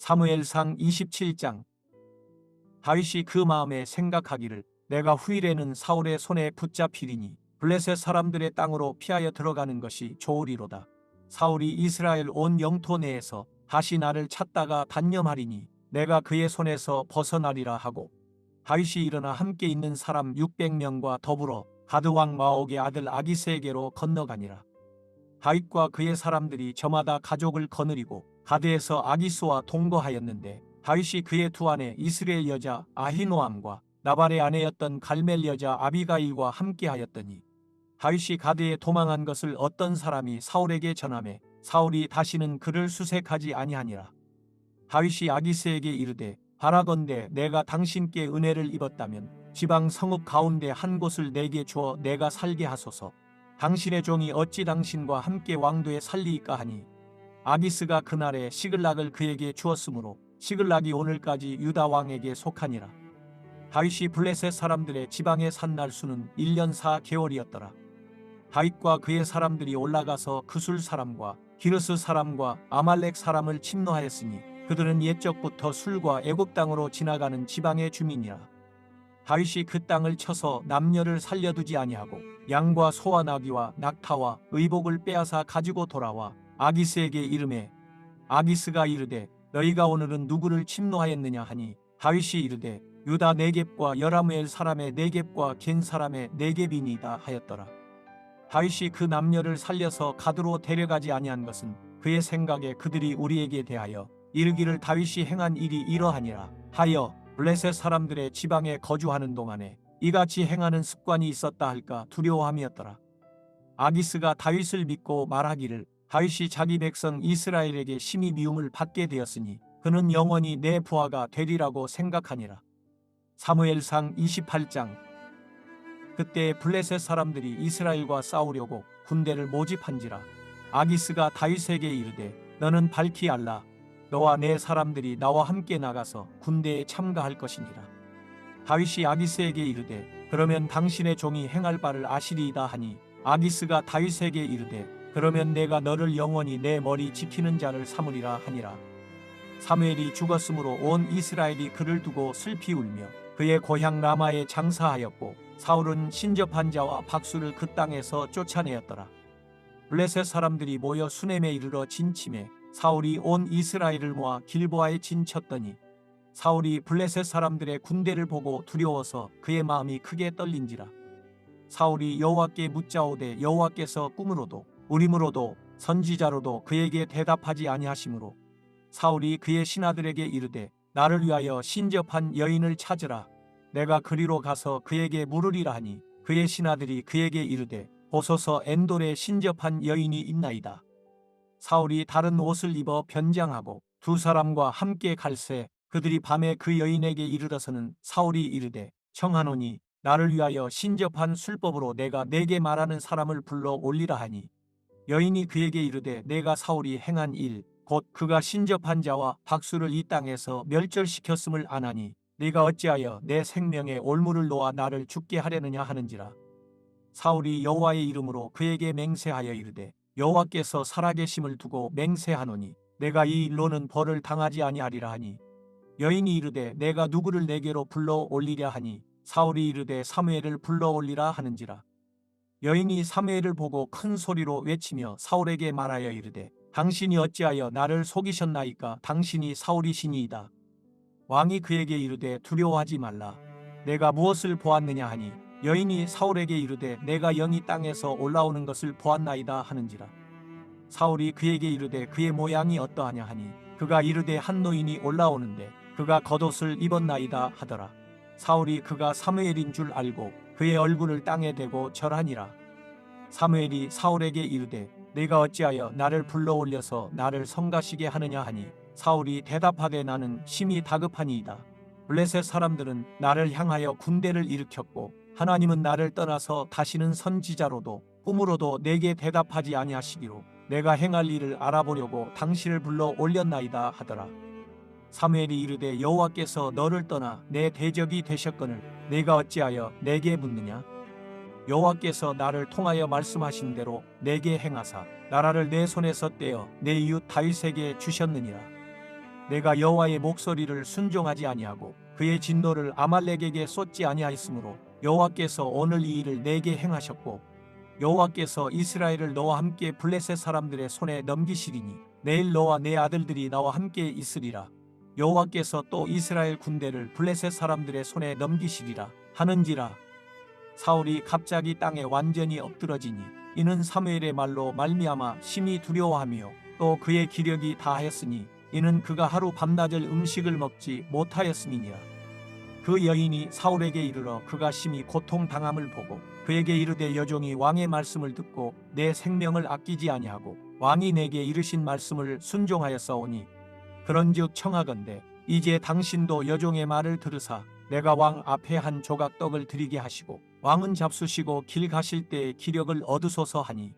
사무엘상 27장 다윗이 그 마음에 생각하기를 내가 후일에는 사울의 손에 붙잡히리니 블레셋 사람들의 땅으로 피하여 들어가는 것이 좋으리로다. 사울이 이스라엘 온 영토 내에서 다시 나를 찾다가 단념하리니 내가 그의 손에서 벗어나리라 하고 다윗이 일어나 함께 있는 사람 600명과 더불어 가드 왕 마옥의 아들 아기스에게로 건너가니라. 다윗과 그의 사람들이 저마다 가족을 거느리고 가드에서 아기스와 동거하였는데 다윗이 그의 두 아내 이스라엘 여자 아히노암과 나발의 아내였던 갈멜 여자 아비가일과 함께하였더니 다윗이 가드에 도망한 것을 어떤 사람이 사울에게 전하매 사울이 다시는 그를 수색하지 아니하니라. 다윗이 아기스에게 이르되 바라건대 내가 당신께 은혜를 입었다면 지방 성읍 가운데 한 곳을 내게 주어 내가 살게 하소서. 당신의 종이 어찌 당신과 함께 왕도에 살리이까 하니 아기스가 그날에 시글락을 그에게 주었으므로 시글락이 오늘까지 유다 왕에게 속하니라. 다윗이 블레셋 사람들의 지방에 산 날수는 1년 4개월이었더라. 다윗과 그의 사람들이 올라가서 그술 사람과 기르스 사람과 아말렉 사람을 침노하였으니 그들은 옛적부터 술과 애굽 땅으로 지나가는 지방의 주민이라. 다윗이 그 땅을 쳐서 남녀를 살려두지 아니하고 양과 소와 나귀와 낙타와 의복을 빼앗아 가지고 돌아와 아기스에게 이름해 아기스가 이르되 너희가 오늘은 누구를 침노하였느냐 하니 다윗이 이르되 유다 네겝과 여라무엘 사람의 네겝과 겐 사람의 네겝이니이다 하였더라. 다윗이 그 남녀를 살려서 가드로 데려가지 아니한 것은 그의 생각에 그들이 우리에게 대하여 이르기를 다윗이 행한 일이 이러하니라 하여 블레셋 사람들의 지방에 거주하는 동안에 이같이 행하는 습관이 있었다 할까 두려워함이었더라. 아기스가 다윗을 믿고 말하기를 다윗이 자기 백성 이스라엘에게 심히 미움을 받게 되었으니 그는 영원히 내 부하가 되리라고 생각하니라. 사무엘상 28장. 그때 블레셋 사람들이 이스라엘과 싸우려고 군대를 모집한지라. 아기스가 다윗에게 이르되 너는 밝히 알라. 너와 내 사람들이 나와 함께 나가서 군대에 참가할 것이니라. 다윗이 아기스에게 이르되 그러면 당신의 종이 행할 바를 아시리이다 하니 아기스가 다윗에게 이르되 그러면 내가 너를 영원히 내 머리 지키는 자를 삼으리라 하니라 사무엘이 죽었으므로 온 이스라엘이 그를 두고 슬피 울며 그의 고향 라마에 장사하였고 사울은 신접한 자와 박수를 그 땅에서 쫓아내었더라. 블레셋 사람들이 모여 수넴에 이르러 진침해 사울이 온 이스라엘을 모아 길보아에 진쳤더니 사울이 블레셋 사람들의 군대를 보고 두려워서 그의 마음이 크게 떨린지라. 사울이 여호와께 묻자오되 여호와께서 꿈으로도 우림으로도 선지자로도 그에게 대답하지 아니하시므로 사울이 그의 신하들에게 이르되 나를 위하여 신접한 여인을 찾으라. 내가 그리로 가서 그에게 물으리라 하니 그의 신하들이 그에게 이르되 보소서 엔돌에 신접한 여인이 있나이다. 사울이 다른 옷을 입어 변장하고 두 사람과 함께 갈새 그들이 밤에 그 여인에게 이르러서는 사울이 이르되 청하노니 나를 위하여 신접한 술법으로 내가 내게 말하는 사람을 불러 올리라 하니 여인이 그에게 이르되 내가 사울이 행한 일 곧 그가 신접한 자와 박수를 이 땅에서 멸절시켰음을 아나니 네가 어찌하여 내 생명에 올무를 놓아 나를 죽게 하려느냐 하는지라. 사울이 여호와의 이름으로 그에게 맹세하여 이르되 여호와께서 살아계심을 두고 맹세하노니 내가 이 일로는 벌을 당하지 아니하리라 하니. 여인이 이르되 내가 누구를 내게로 불러 올리랴 하니 사울이 이르되 사무엘을 불러 올리라 하는지라 여인이 사무엘을 보고 큰 소리로 외치며 사울에게 말하여 이르되 당신이 어찌하여 나를 속이셨나이까? 당신이 사울이시니이다. 왕이 그에게 이르되 두려워하지 말라. 내가 무엇을 보았느냐 하니 여인이 사울에게 이르되 내가 영이 땅에서 올라오는 것을 보았나이다 하는지라. 사울이 그에게 이르되 그의 모양이 어떠하냐 하니 그가 이르되 한 노인이 올라오는데 그가 겉옷을 입었나이다 하더라. 사울이 그가 사무엘인 줄 알고 그의 얼굴을 땅에 대고 절하니라 사무엘이 사울에게 이르되 내가 어찌하여 나를 불러 올려서 나를 성가시게 하느냐 하니 사울이 대답하되 나는 심히 다급하니이다. 블레셋 사람들은 나를 향하여 군대를 일으켰고 하나님은 나를 떠나서 다시는 선지자로도 꿈으로도 내게 대답하지 아니하시기로 내가 행할 일을 알아보려고 당신을 불러 올렸나이다 하더라. 사무엘이 이르되 여호와께서 너를 떠나 내 대적이 되셨거늘 내가 어찌하여 내게 묻느냐? 여호와께서 나를 통하여 말씀하신 대로 내게 행하사 나라를 내 손에서 떼어 내 이웃 다윗에게 주셨느니라. 내가 여호와의 목소리를 순종하지 아니하고 그의 진노를 아말렉에게 쏟지 아니하였으므로 여호와께서 오늘 이 일을 내게 행하셨고 여호와께서 이스라엘을 너와 함께 블레셋 사람들의 손에 넘기시리니 내일 너와 내 아들들이 나와 함께 있으리라 여호와께서 또 이스라엘 군대를 블레셋 사람들의 손에 넘기시리라 하는지라. 사울이 갑자기 땅에 완전히 엎드러지니 이는 사무엘의 말로 말미암아 심히 두려워하며 또 그의 기력이 다하였으니 이는 그가 하루 밤낮을 음식을 먹지 못하였음이니라. 그 여인이 사울에게 이르러 그가 심히 고통당함을 보고 그에게 이르되 여종이 왕의 말씀을 듣고 내 생명을 아끼지 아니하고 왕이 내게 이르신 말씀을 순종하였사오니 그런즉 청하건대 이제 당신도 여종의 말을 들으사 내가 왕 앞에 한 조각 떡을 드리게 하시고 왕은 잡수시고 길 가실 때에 기력을 얻으소서 하니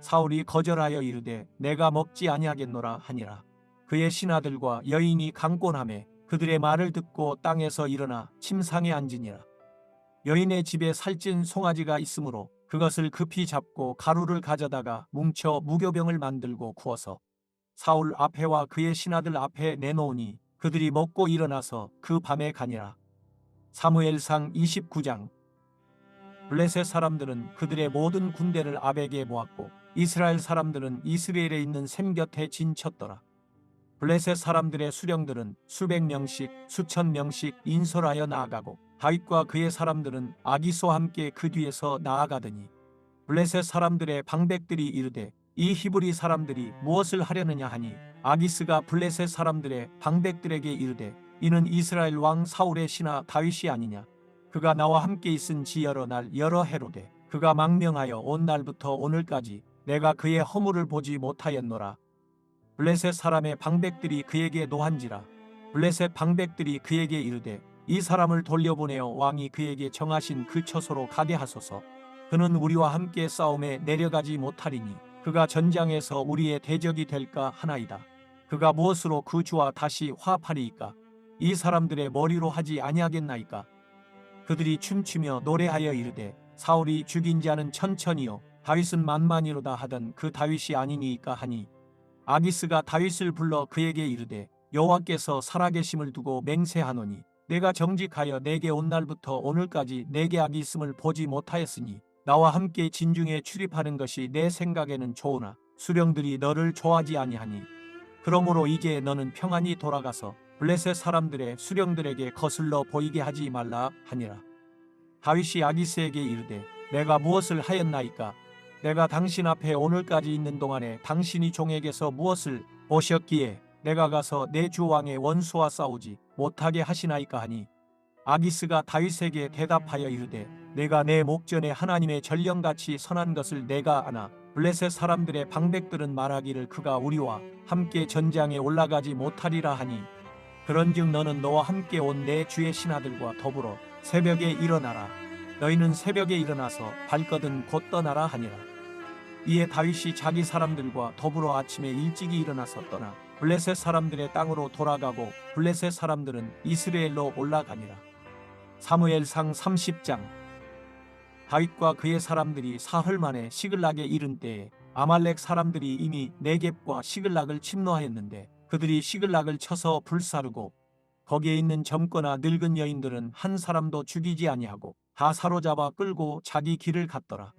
사울이 거절하여 이르되 내가 먹지 아니하겠노라 하니라. 그의 신하들과 여인이 강권함에 그들의 말을 듣고 땅에서 일어나 침상에 앉으니라. 여인의 집에 살찐 송아지가 있으므로 그것을 급히 잡고 가루를 가져다가 뭉쳐 무교병을 만들고 구워서 사울 앞에와 그의 신하들 앞에 내놓으니 그들이 먹고 일어나서 그 밤에 가니라. 사무엘상 29장 블레셋 사람들은 그들의 모든 군대를 아벡에 모았고 이스라엘 사람들은 이스라엘에 있는 샘 곁에 진쳤더라. 블레셋 사람들의 수령들은 수백 명씩 수천 명씩 인솔하여 나아가고 다윗과 그의 사람들은 아기소와 함께 그 뒤에서 나아가더니 블레셋 사람들의 방백들이 이르되 이 히브리 사람들이 무엇을 하려느냐 하니 아기스가 블레셋 사람들의 방백들에게 이르되 이는 이스라엘 왕 사울의 신하 다윗이 아니냐? 그가 나와 함께 있은 지 여러 날 여러 해로되 그가 망명하여 온 날부터 오늘까지 내가 그의 허물을 보지 못하였노라. 블레셋 사람의 방백들이 그에게 노한지라. 블레셋 방백들이 그에게 이르되 이 사람을 돌려보내어 왕이 그에게 정하신 그 처소로 가게 하소서. 그는 우리와 함께 싸움에 내려가지 못하리니 그가 전장에서 우리의 대적이 될까 하나이다. 그가 무엇으로 그 주와 다시 화합하리이까? 이 사람들의 머리로 하지 아니하겠나이까? 그들이 춤추며 노래하여 이르되 사울이 죽인 자는 천천히요 다윗은 만만이로다 하던 그 다윗이 아니니이까 하니. 아기스가 다윗을 불러 그에게 이르되 여호와께서 살아계심을 두고 맹세하노니 내가 정직하여 내게 온 날부터 오늘까지 내게 악이 있음을 보지 못하였으니 나와 함께 진중에 출입하는 것이 내 생각에는 좋으나 수령들이 너를 좋아하지 아니하니. 그러므로 이제 너는 평안히 돌아가서 블레셋 사람들의 수령들에게 거슬러 보이게 하지 말라 하니라. 다윗이 아기스에게 이르되 내가 무엇을 하였나이까? 내가 당신 앞에 오늘까지 있는 동안에 당신이 종에게서 무엇을 보셨기에 내가 가서 내 주 왕의 원수와 싸우지 못하게 하시나이까 하니? 아기스가 다윗에게 대답하여 이르되 내가 내 목전에 하나님의 전령같이 선한 것을 내가 아나. 블레셋 사람들의 방백들은 말하기를 그가 우리와 함께 전장에 올라가지 못하리라 하니. 그런즉 너는 너와 함께 온 내 주의 신하들과 더불어 새벽에 일어나라. 너희는 새벽에 일어나서 발거든 곧 떠나라 하니라. 이에 다윗이 자기 사람들과 더불어 아침에 일찍이 일어나서 떠나 블레셋 사람들의 땅으로 돌아가고 블레셋 사람들은 이스라엘로 올라가니라. 사무엘상 30장 다윗과 그의 사람들이 사흘 만에 시글락에 이른 때에 아말렉 사람들이 이미 네겝과 시글락을 침노하였는데 그들이 시글락을 쳐서 불사르고 거기에 있는 젊거나 늙은 여인들은 한 사람도 죽이지 아니하고 다 사로잡아 끌고 자기 길을 갔더라.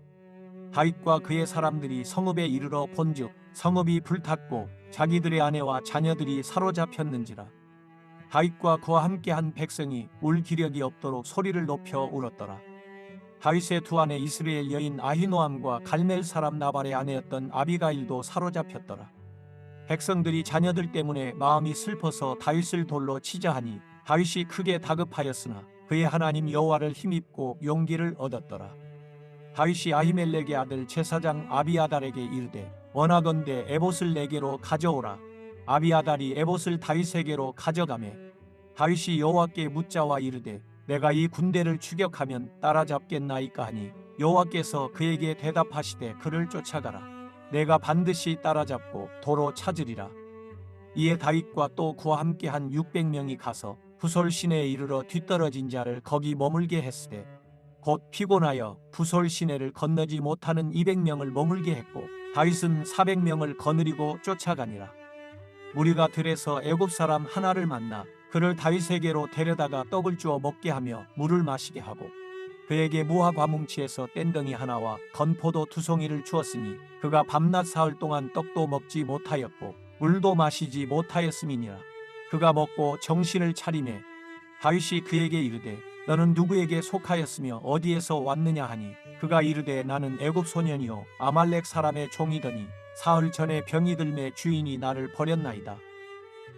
다윗과 그의 사람들이 성읍에 이르러 본즉 성읍이 불탔고 자기들의 아내와 자녀들이 사로잡혔는지라 다윗과 그와 함께한 백성이 울 기력이 없도록 소리를 높여 울었더라 다윗의 두 아내 이스라엘 여인 아히노암과 갈멜 사람 나발의 아내였던 아비가일도 사로잡혔더라. 백성들이 자녀들 때문에 마음이 슬퍼서 다윗을 돌로 치자 하니 다윗이 크게 다급하였으나 그의 하나님 여호와를 힘입고 용기를 얻었더라. 다윗이 아히멜렉의 아들 제사장 아비아달에게 이르되 원하건대 에봇을 내게로 가져오라. 아비아달이 에봇을 다윗에게로 가져가매 다윗이 여호와께 묻자와 이르되 내가 이 군대를 추격하면 따라잡겠나이까 하니 여호와께서 그에게 대답하시되 그를 쫓아가라 내가 반드시 따라잡고 도로 찾으리라 이에 다윗과 또 그와 함께 한 600명이 가서 부솔 시내에 이르러 뒤떨어진 자를 거기 머물게 했으되 곧 피곤하여 부솔 시내를 건너지 못하는 200명을 머물게 했고 다윗은 400명을 거느리고 쫓아가니라. 무리가 들에서 애굽 사람 하나를 만나 그를 다윗에게로 데려다가 떡을 주어 먹게 하며 물을 마시게 하고 그에게 무화 과뭉치에서 뗀덩이 하나와 건포도 두 송이를 주었으니 그가 밤낮 사흘 동안 떡도 먹지 못하였고 물도 마시지 못하였음이니라. 그가 먹고 정신을 차리매 다윗이 그에게 이르되 너는 누구에게 속하였으며 어디에서 왔느냐 하니? 그가 이르되 나는 애굽 소년이요 아말렉 사람의 종이더니 사흘 전에 병이 들매 주인이 나를 버렸나이다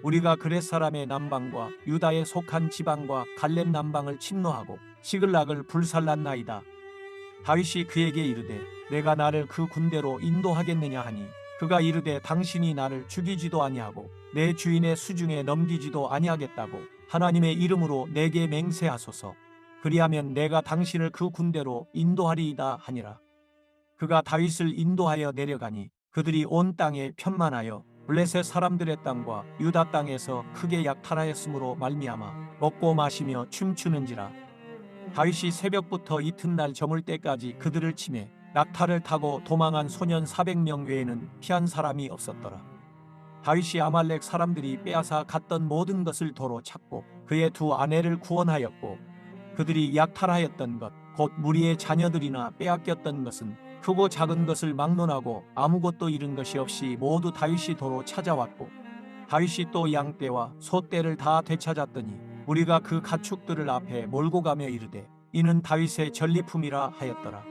우리가 그렛 사람의 남방과 유다에 속한 지방과 갈렙 남방을 침노하고 시글락을 불살랐나이다. 다윗이 그에게 이르되 내가 나를 그 군대로 인도하겠느냐 하니 그가 이르되 당신이 나를 죽이지도 아니하고 내 주인의 수중에 넘기지도 아니하겠다고 하나님의 이름으로 내게 맹세하소서. 그리하면 내가 당신을 그 군대로 인도하리이다 하니라. 그가 다윗을 인도하여 내려가니 그들이 온 땅에 편만하여 블레셋 사람들의 땅과 유다 땅에서 크게 약탈하였으므로 말미암아 먹고 마시며 춤추는지라. 다윗이 새벽부터 이튿날 저물 때까지 그들을 치매 낙타를 타고 도망한 소년 400명 외에는 피한 사람이 없었더라. 다윗이 아말렉 사람들이 빼앗아 갔던 모든 것을 도로 찾고 그의 두 아내를 구원하였고 그들이 약탈하였던 것 곧 무리의 자녀들이나 빼앗겼던 것은 크고 작은 것을 막론하고 아무것도 잃은 것이 없이 모두 다윗이 도로 찾아왔고 다윗이 또 양떼와 소떼를 다 되찾았더니 우리가 그 가축들을 앞에 몰고 가며 이르되 이는 다윗의 전리품이라 하였더라.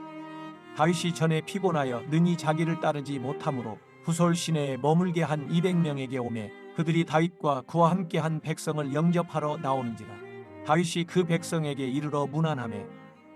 다윗이 전에 피곤하여 능히 자기를 따르지 못하므로 후솔 시내에 머물게 한 200명에게 오매 그들이 다윗과 그와 함께 한 백성을 영접하러 나오는지라. 다윗이 그 백성에게 이르러 문안하매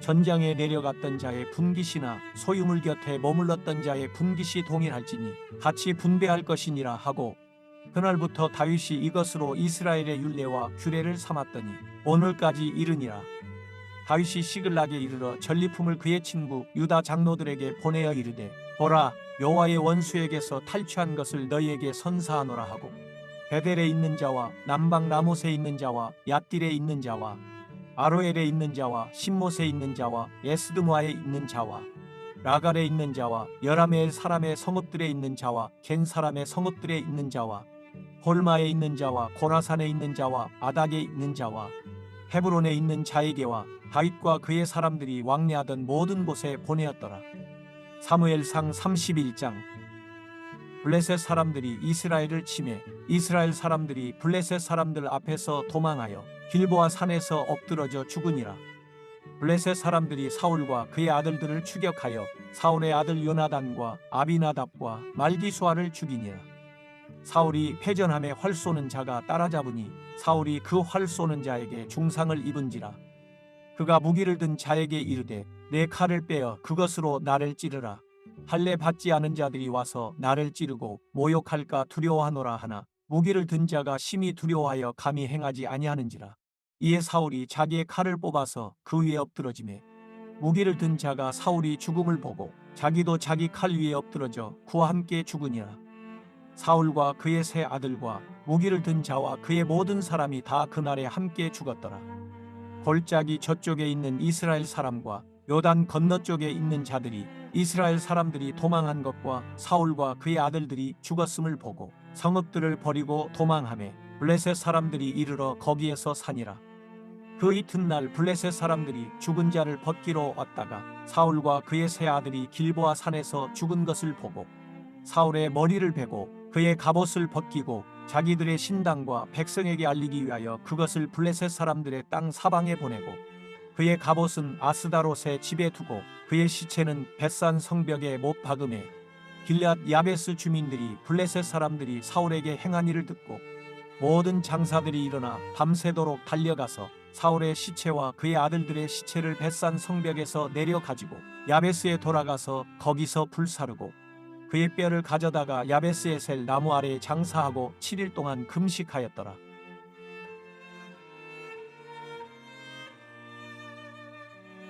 전장에 내려갔던 자의 분깃이나 소유물 곁에 머물렀던 자의 분깃이 동일할지니 같이 분배할 것이니라 하고 그날부터 다윗이 이것으로 이스라엘의 율례와 규례를 삼았더니 오늘까지 이르니라. 다윗이 시글락에 이르러 전리품을 그의 친구 유다 장로들에게 보내어 이르되 보라 여호와의 원수에게서 탈취한 것을 너희에게 선사하노라 하고 베델에 있는 자와 남방 라못에 있는 자와 얏딜에 있는 자와 아로엘에 있는 자와 신못에 있는 자와 에스드모아에 있는 자와 라갈에 있는 자와 여라메엘 사람의 성읍들에 있는 자와 겐 사람의 성읍들에 있는 자와 홀마에 있는 자와 고라산에 있는 자와 아닥에 있는 자와 헤브론에 있는 자에게와 다윗과 그의 사람들이 왕래하던 모든 곳에 보내었더라. 사무엘상 31장 블레셋 사람들이 이스라엘을 침해 이스라엘 사람들이 블레셋 사람들 앞에서 도망하여 길보아 산에서 엎드러져 죽으니라. 블레셋 사람들이 사울과 그의 아들들을 추격하여 사울의 아들 요나단과 아비나답과 말기수아를 죽이니라. 사울이 패전함에 활 쏘는 자가 따라잡으니 사울이 그 활 쏘는 자에게 중상을 입은지라. 그가 무기를 든 자에게 이르되 내 칼을 빼어 그것으로 나를 찌르라. 할례 받지 않은 자들이 와서 나를 찌르고 모욕할까 두려워하노라 하나 무기를 든 자가 심히 두려워하여 감히 행하지 아니하는지라. 이에 사울이 자기의 칼을 뽑아서 그 위에 엎드러지매 무기를 든 자가 사울이 죽음을 보고 자기도 자기 칼 위에 엎드러져 그와 함께 죽으니라. 사울과 그의 세 아들과 무기를 든 자와 그의 모든 사람이 다 그날에 함께 죽었더라. 골짜기 저쪽에 있는 이스라엘 사람과 요단 건너쪽에 있는 자들이 이스라엘 사람들이 도망한 것과 사울과 그의 아들들이 죽었음을 보고 성읍들을 버리고 도망하며 블레셋 사람들이 이르러 거기에서 사니라. 그 이튿날 블레셋 사람들이 죽은 자를 벗기러 왔다가 사울과 그의 세 아들이 길보아 산에서 죽은 것을 보고 사울의 머리를 베고 그의 갑옷을 벗기고 자기들의 신당과 백성에게 알리기 위하여 그것을 블레셋 사람들의 땅 사방에 보내고 그의 갑옷은 아스다롯의 집에 두고 그의 시체는 벳산 성벽에 못 박음해 길앗 야베스 주민들이 블레셋 사람들이 사울에게 행한 일을 듣고 모든 장사들이 일어나 밤새도록 달려가서 사울의 시체와 그의 아들들의 시체를 벳산 성벽에서 내려 가지고 야베스에 돌아가서 거기서 불사르고 그의 뼈를 가져다가 야베스에 셀 나무 아래에 장사하고 7일 동안 금식하였더라.